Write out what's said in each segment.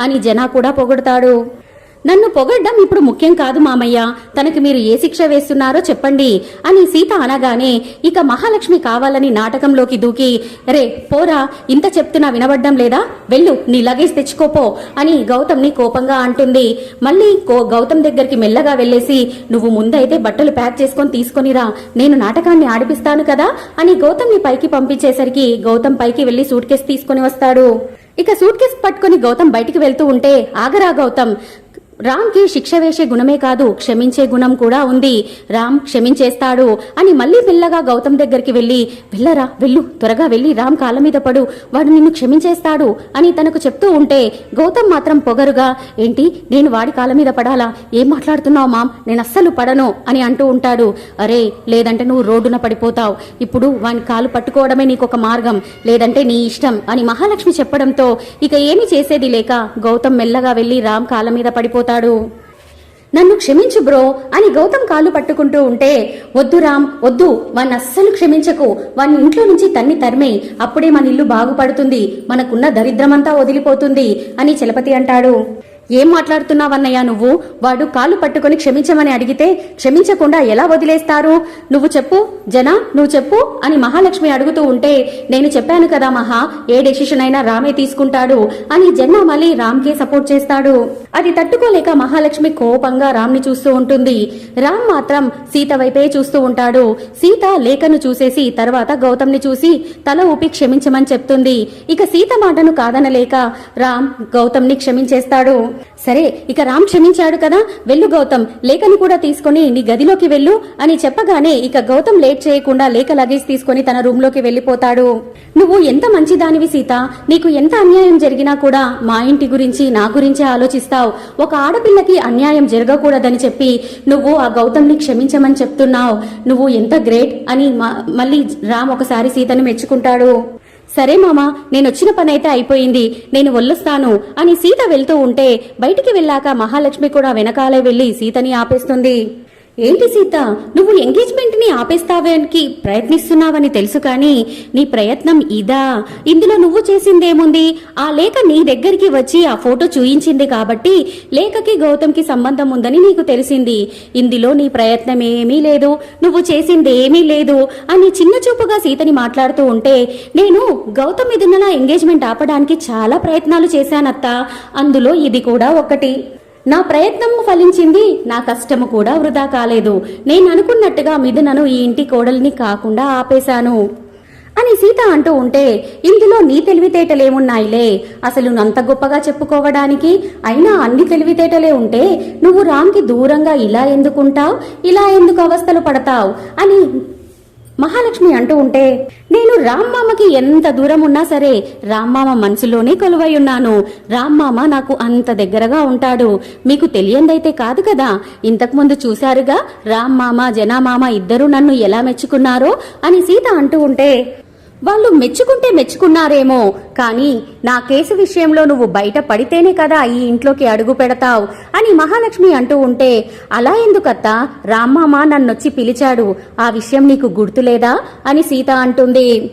అని జనా కూడా పొగుడతాడు. నన్ను పొగడ్డం ఇప్పుడు ముఖ్యం కాదు మామయ్య. తనకి మీరు ఏ శిక్ష వేస్తున్నారో చెప్పండి అని సీత అనగానే ఇక మహాలక్ష్మి కావాలని నాటకంలోకి దూకి రే పోరా ఇంత చెప్తున్నా వినబడ్డం లేదా? వెళ్ళు నీ లగేజ్ తెచ్చుకోపో అని గౌతమ్ని కోపంగా అంటుంది. మళ్ళీ కో గౌతమ్ దగ్గరికి మెల్లగా వెళ్ళేసి నువ్వు ముందైతే బట్టలు ప్యాక్ చేసుకొని తీసుకొనిరా నేను నాటకాన్ని ఆడిపిస్తాను కదా అని గౌతమ్ని పైకి పంపించేసరికి గౌతమ్ పైకి వెళ్ళి సూట్ కేసు తీసుకొని వస్తాడు. ఇక సూట్ కేసు పట్టుకొని గౌతమ్ బయటికి వెళ్తూ ఉంటే ఆగరా గౌతమ్ రామ్కి శిక్ష వేసే గుణమే కాదు క్షమించే గుణం కూడా ఉంది. రామ్ క్షమించేస్తాడు అని మళ్ళీ మెల్లగా గౌతమ్ దగ్గరికి వెళ్ళి వెళ్ళరా వెళ్ళు త్వరగా వెళ్ళి రామ్ కాళ్ళ మీద పడు. వాడు నిన్ను క్షమించేస్తాడు అని తనకు చెప్తూ ఉంటే గౌతమ్ మాత్రం పొగరుగా ఏంటి నేను వాడి కాళ్ళ మీద పడాలా? ఏం మాట్లాడుతున్నావు మామ్? నేను అస్సలు పడను అని అంటూ ఉంటాడు. అరే లేదంటే నువ్వు రోడ్డున పడిపోతావు. ఇప్పుడు వాని కాలు పట్టుకోవడమే నీకొక మార్గం. లేదంటే నీ ఇష్టం అని మహాలక్ష్మి చెప్పడంతో ఇక ఏమీ చేసేది లేక గౌతమ్ మెల్లగా వెళ్ళి రామ్ కాళ్ళ మీద పడిపోతాడు. నన్ను క్షమించు బ్రో అని గౌతమ్ కాళ్ళు పట్టుకుంటూ ఉంటే వద్దు రామ్ వద్దు వాణ్ణి అస్సలు క్షమించకు. వాణ్ణి ఇంట్లో నుంచి తన్ని తరిమే అప్పుడే మన ఇల్లు బాగుపడుతుంది. మనకున్న దరిద్రమంతా వదిలిపోతుంది అని చలపతి అంటాడు. ఏం మాట్లాడుతున్నావన్నయ్యా నువ్వు? వాడు కాళ్ళు పట్టుకొని క్షమించమని అడిగితే క్షమించకుండా ఎలా వదిలేస్తారు? నువ్వు చెప్పు జనా నువ్వు చెప్పు అని మహాలక్ష్మి అడుగుతూ ఉంటే నేను చెప్పాను కదా మహా ఏ డెసిషన్ అయినా రామే తీసుకుంటాడు అని జన్నా మళ్ళీ రామ్కే సపోర్ట్ చేస్తాడు. అది తట్టుకోలేక మహాలక్ష్మి కోపంగా రామ్ని చూస్తూ ఉంటుంది. రామ్ మాత్రం సీత వైపే చూస్తూ ఉంటాడు. సీత లేఖను చూసేసి తర్వాత గౌతమ్ని చూసి తల ఊపి క్షమించమని చెప్తుంది. ఇక సీత మాటను కాదనలేక రామ్ గౌతమ్ని క్షమించేస్తాడు. సరే ఇక రామ్ క్షమించాడు కదా? వెళ్ళు గౌతమ్ లేఖను కూడా తీసుకొని నీ గదిలోకి వెళ్ళు అని చెప్పగానే ఇక గౌతమ్ లేట్ చేయకుండా లేఖ లగేజ్ తీసుకొని తన రూమ్లోకి వెళ్ళిపోతాడు. నువ్వు ఎంత మంచిదానివి సీత? నీకు ఎంత అన్యాయం జరిగినా కూడా మా ఇంటి గురించి నా గురించే ఆలోచిస్తావు. ఒక ఆడపిల్లకి అన్యాయం జరగకూడదని చెప్పి నువ్వు ఆ గౌతమ్ని క్షమించమని చెప్తున్నావు. నువ్వు ఎంత గ్రేట్ అని మ- మళ్ళీ రామ్ ఒకసారి సీతను మెచ్చుకుంటాడు. సరే మామా నేనొచ్చిన పనైతే అయిపోయింది. నేను వల్లుస్తాను అని సీత వెళ్తూ ఉంటే బయటికి వెళ్ళాక మహాలక్ష్మి కూడా వెనకాలే వెళ్ళి సీతని ఆపేస్తుంది. ఏంటి సీత నువ్వు ఎంగేజ్మెంట్ని ఆపేస్తావానికి ప్రయత్నిస్తున్నావని తెలుసు కానీ నీ ప్రయత్నం ఇదా? ఇందులో నువ్వు చేసిందేముంది? ఆ లేఖ నీ దగ్గరికి వచ్చి ఆ ఫోటో చూయించింది కాబట్టి లేఖకి గౌతమ్కి సంబంధం ఉందని నీకు తెలిసింది. ఇందులో నీ ప్రయత్నం ఏమీ లేదు. నువ్వు చేసింది ఏమీ లేదు అని చిన్న చూపుగా సీతని మాట్లాడుతూ ఉంటే నేను గౌతమ్ మీదున్న నా ఎంగేజ్మెంట్ ఆపడానికి చాలా ప్రయత్నాలు చేశానత్తా. అందులో ఇది కూడా ఒకటి నా ప్రయత్నము ఫలించింది నా కష్టము కూడా వృధా కాలేదు. నేను అనుకున్నట్టుగా మిథునను ఈ ఇంటి కోడల్ని కాకుండా ఆపేశాను. అని సీత అంటూ ఉంటే ఇందులో నీ తెలివితేటలేమున్నాయిలే. అసలు నంత గొప్పగా చెప్పుకోవడానికి అయినా అన్ని తెలివితేటలే ఉంటే నువ్వు రామ్కి దూరంగా ఇలా ఎందుకుంటావు ఇలా ఎందుకు అవస్థలు పడతావు అని మహాలక్ష్మి అంటూ ఉంటే నేను రామ్మామకి ఎంత దూరం ఉన్నా సరే రామ్మామ మనసులోనే కొలువై ఉన్నాను. రామ్మామ నాకు అంత దగ్గరగా ఉంటాడు. మీకు తెలియందైతే కాదు కదా ఇంతకుముందు చూశారుగా రామ్మామ జనామామ ఇద్దరూ నన్ను ఎలా మెచ్చుకున్నారో అని సీత అంటూ ఉంటే వాళ్ళు మెచ్చుకుంటే మెచ్చుకున్నారేమో. కానీ నా కేసు విషయంలో నువ్వు బయట పడితేనే కదా ఈ ఇంట్లోకి అడుగు పెడతావు అని మహాలక్ష్మి అంటూ ఉంటే అలా ఎందుకత్తా? రామ్మామ నన్నొచ్చి పిలిచాడు. ఆ విషయం నీకు గుర్తులేదా? అని సీత అంటుంది.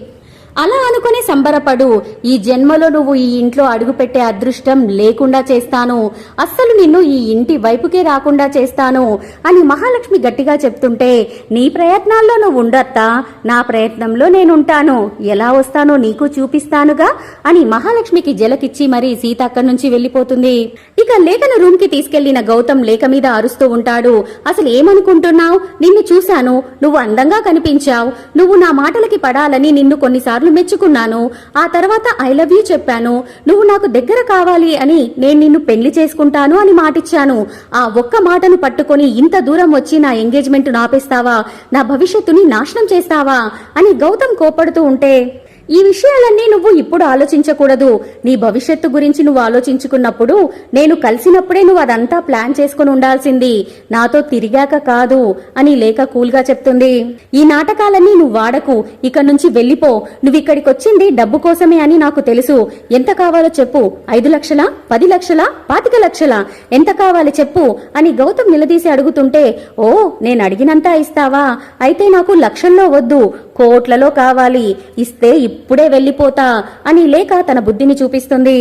అలా అనుకుని సంబరపడు. ఈ జన్మలో నువ్వు ఈ ఇంట్లో అడుగుపెట్టే అదృష్టం లేకుండా చేస్తాను. అస్సలు నిన్ను ఈ ఇంటి వైపుకే రాకుండా చేస్తాను అని మహాలక్ష్మి గట్టిగా చెప్తుంటే నీ ప్రయత్నాల్లో నువ్వు ఉండత్తా. నా ప్రయత్నంలో నేనుంటాను. ఎలా వస్తానో నీకు చూపిస్తానుగా అని మహాలక్ష్మికి జలకిచ్చి మరి సీత అక్కడి నుంచి వెళ్ళిపోతుంది. ఇక లేఖను రూమ్కి తీసుకెళ్ళిన గౌతమ్ లేఖ మీద అరుస్తూ ఉంటాడు. అసలు ఏమనుకుంటున్నావు? నిన్ను చూశాను. నువ్వు అందంగా కనిపించావు. నువ్వు నా మాటలకి పడాలని నిన్ను కొన్నిసార్లు మెచ్చుకున్నాను. ఆ తర్వాత ఐ లవ్ యూ చెప్పాను. నువ్వు నాకు దగ్గర కావాలి అని నేను నిన్ను పెళ్ళి చేసుకుంటాను అని మాటిచ్చాను. ఆ ఒక్క మాటను పట్టుకొని ఇంత దూరం వచ్చి నా ఎంగేజ్మెంట్ నాపేస్తావా నా భవిష్యత్తుని నాశనం చేస్తావా? అని గౌతమ్ కోపడుతూ ఉంటే ఈ విషయాలన్నీ నువ్వు ఇప్పుడు ఆలోచించకూడదు. నీ భవిష్యత్తు గురించి నువ్వు ఆలోచించుకున్నప్పుడు నేను కలిసినప్పుడే నువ్వు అదంతా ప్లాన్ చేసుకుని ఉండాల్సింది. నాతో తిరిగాక కాదు అని లేక కూల్గా చెప్తుంది. ఈ నాటకాలన్నీ నువ్వు వాడకు. ఇక నుంచి వెళ్ళిపో. నువ్వు ఇక్కడికి వచ్చింది డబ్బు కోసమే అని నాకు తెలుసు. ఎంత కావాలో చెప్పు. ఐదు లక్షల? పది లక్షల? పాతిక లక్షల? ఎంత కావాలి చెప్పు అని గౌతమ్ నిలదీసి అడుగుతుంటే ఓ నేను అడిగినంత ఇస్తావా? అయితే నాకు లక్షల్లో వద్దు. కోట్లలో కావాలి. ఇస్తే ఇప్పుడే వెళ్ళిపోతా అని లేక తన బుద్ధిని చూపిస్తుంది.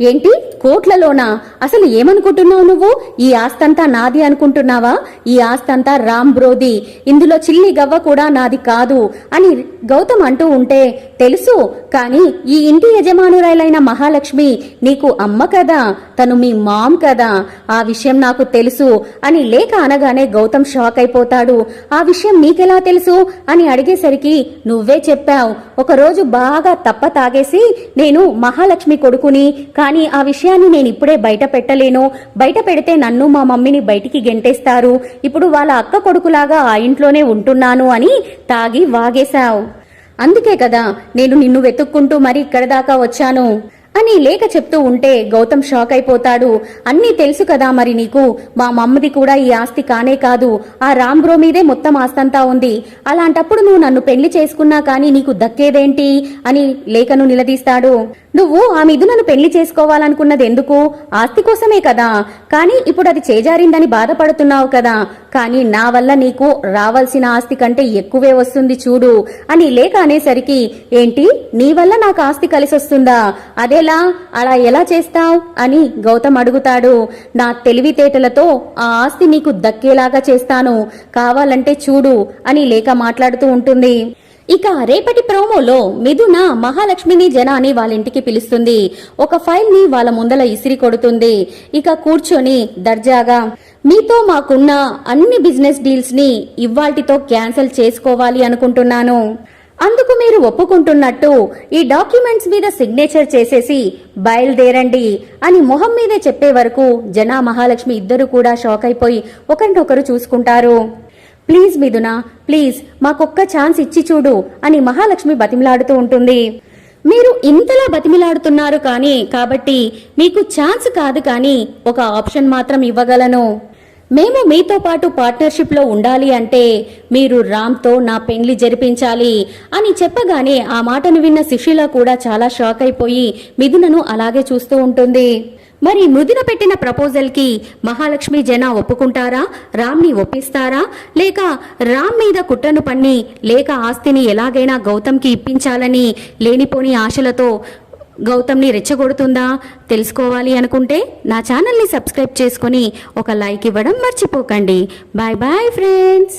ఏంటి? కోట్లలోనా? అసలు ఏమనుకుంటున్నావు నువ్వు? ఈ ఆస్తంతా నాది అనుకుంటున్నావా? ఈ ఆస్తంతా రామ్ బ్రోది. ఇందులో చిల్లి గవ్వ కూడా నాది కాదు అని గౌతమ్ అంటూ ఉంటే తెలుసు కానీ ఈ ఇంటి యజమానురాలైన మహాలక్ష్మి నీకు అమ్మ కదా తను మీ మామ్ కదా ఆ విషయం నాకు తెలుసు అని లేక అనగానే గౌతమ్ షాక్ అయిపోతాడు. ఆ విషయం నీకెలా తెలుసు అని అడిగేసరికి నువ్వే చెప్పావు. ఒకరోజు బాగా తప్ప తాగేసి నేను మహాలక్ష్మి కొడుకుని కానీ ఆ విషయాన్ని నేను ఇప్పుడే బయట పెట్టలేను. బయట పెడితే నన్ను మా మమ్మీని బయటికి గెంటేస్తారు. ఇప్పుడు వాళ్ళ అక్క కొడుకులాగా ఆ ఇంట్లోనే ఉంటున్నాను అని తాగి వాగేశావు. అందుకే కదా నేను నిన్ను వెతుక్కుంటూ మరి ఇక్కడ దాకా వచ్చాను. అని లేఖ చెప్తూ ఉంటే గౌతమ్ షాక్ అయిపోతాడు. అన్నీ తెలుసు కదా మరి నీకు. మా మమ్మది కూడా ఈ ఆస్తి కానే కాదు. ఆ రామ్ మీదే మొత్తం ఆస్తంతా ఉంది. అలాంటప్పుడు నువ్వు నన్ను పెళ్ళి చేసుకున్నా కానీ నీకు దక్కేదేంటి? అని లేఖను నిలదీస్తాడు. నువ్వు ఆ మిథునను పెళ్ళి చేసుకోవాలనుకున్నది ఎందుకు? ఆస్తి కోసమే కదా. కానీ ఇప్పుడు అది చేజారిందని బాధపడుతున్నావు కదా. కానీ నా వల్ల నీకు రావాల్సిన ఆస్తి కంటే ఎక్కువే వస్తుంది చూడు అని లేఖ అనేసరికి ఏంటి? నీ వల్ల నాకు ఆస్తి కలిసొస్తుందా? అదేలా? అలా ఎలా చేస్తావ్? అని గౌతమ్ అడుగుతాడు. నా తెలివితేటలతో ఆ ఆస్తి నీకు దక్కేలాగా చేస్తాను. కావాలంటే చూడు అని లేఖ మాట్లాడుతూ ఉంటుంది. ఇక రేపటి ప్రోమోలో మిథున మహాలక్ష్మిని జనాని వాళ్ళ ఇంటికి పిలుస్తుంది. ఒక ఫైల్ని వాళ్ళ ముందల ఇసిరి కొడుతుంది. ఇక కూర్చొని దర్జాగా మీతో మాకున్న అన్ని బిజినెస్ డీల్స్ని ఇవాల్టితో క్యాన్సిల్ చేసుకోవాలి అనుకుంటున్నాను. అందుకు మీరు ఒప్పుకుంటున్నట్టు ఈ డాక్యుమెంట్స్ మీద సిగ్నేచర్ చేసేసి బయలుదేరండి అని మొహం మీదే చెప్పే వరకు జనా మహాలక్ష్మి ఇద్దరు కూడా షాక్ అయిపోయి ఒకరినొకరు చూసుకుంటారు. ప్లీజ్ మిథున ప్లీజ్ మాకొక్క ఛాన్స్ ఇచ్చి చూడు అని మహాలక్ష్మి బతిమిలాడుతూ ఉంటుంది. మీరు ఇంతలా బతిమిలాడుతున్నారు కానీ కాబట్టి మీకు ఛాన్స్ కాదు కానీ ఒక ఆప్షన్ మాత్రం ఇవ్వగలను. మేము మీతో పాటు పార్ట్నర్షిప్లో ఉండాలి అంటే మీరు రామ్తో నా పెండ్లి జరిపించాలి అని చెప్పగానే ఆ మాటను విన్న సుశీల కూడా చాలా షాక్ అయిపోయి మిథునను అలాగే చూస్తూ ఉంటుంది. మరి ముదిన పెట్టిన ప్రపోజల్కి మహాలక్ష్మి జన ఒప్పుకుంటారా? రామ్ని ఒప్పిస్తారా? లేక రామ్ మీద కుట్రను పన్ని లేక ఆస్తిని ఎలాగైనా గౌతమ్కి ఇప్పించాలని లేనిపోని ఆశలతో గౌతమ్ని రెచ్చగొడుతుందా? తెలుసుకోవాలి అనుకుంటే నా ఛానల్ని సబ్స్క్రైబ్ చేసుకొని ఒక లైక్ ఇవ్వడం మర్చిపోకండి. Bye bye friends!